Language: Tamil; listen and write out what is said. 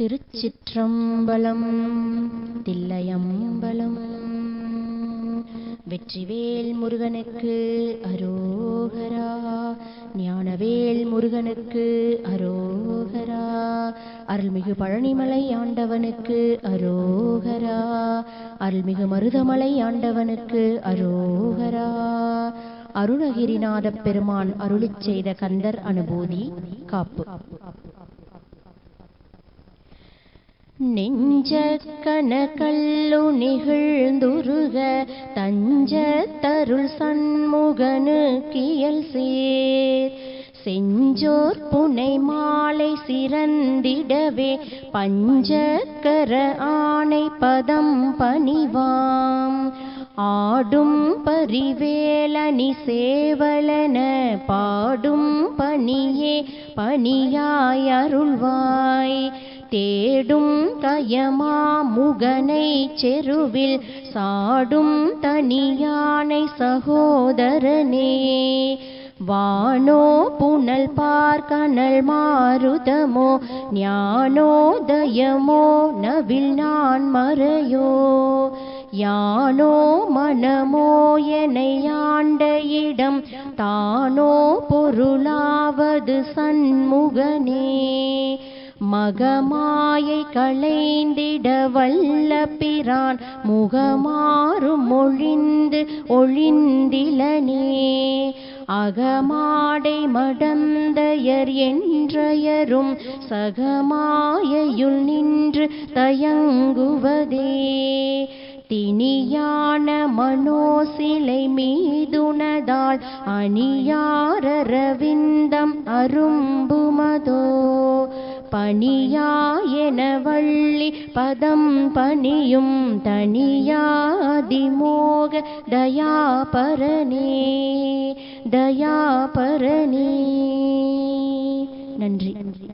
திருச்சிற்றம்பலம் தில்லையம்பலம். வெற்றிவேல் முருகனுக்கு அரோகரா ஞானவேல் முருகனுக்கு அரோகரா அருள்மிகு பழனிமலை ஆண்டவனுக்கு அரோகரா அருள்மிகு மருதமலை ஆண்டவனுக்கு அரோகரா. அருணகிரிநாதப் பெருமான் அருளிச் செய்த கந்தர் அனுபூதி காப்பு. நெஞ்ச கணக்கல்லு நிகழ்ந்துருக தஞ்ச தருள் சண்முகனு கியல் சேர். செஞ்சோர் புனை மாலை சிறந்திடவே பஞ்சக்கர ஆணை பதம் பணிவாம். ஆடும் பரிவேலனி சேவலன பாடும் பணியே பணியாய் அருள்வாய் தேடும் கயமா முகனை செருவில் சாடும் தனியானை சகோதரனே. வானோ புனல் பார்க்கனல் மாருதமோ ஞானோதயமோ நவில் நான் மறையோ. யானோ மனமோ எனையாண்ட இடம் தானோ பொருளாவது சண்முகனே. மகமாயை களைந்திட வல்ல பிரான். முகமாறும் ஒழிந்து ஒழிந்திலனே அகமாடை மடந்தயர் என்றயரும் சகமாயையுள் நின்று தயங்குவதே. திணியான மனோசிலை மீதுனதால் அணியாரவிந்தம் அரும்புமதோ. பணியாயன வள்ளி பதம் பணியும் தனியாதிமோக தயாபரணே தயாபரனே. நன்றி நன்றி.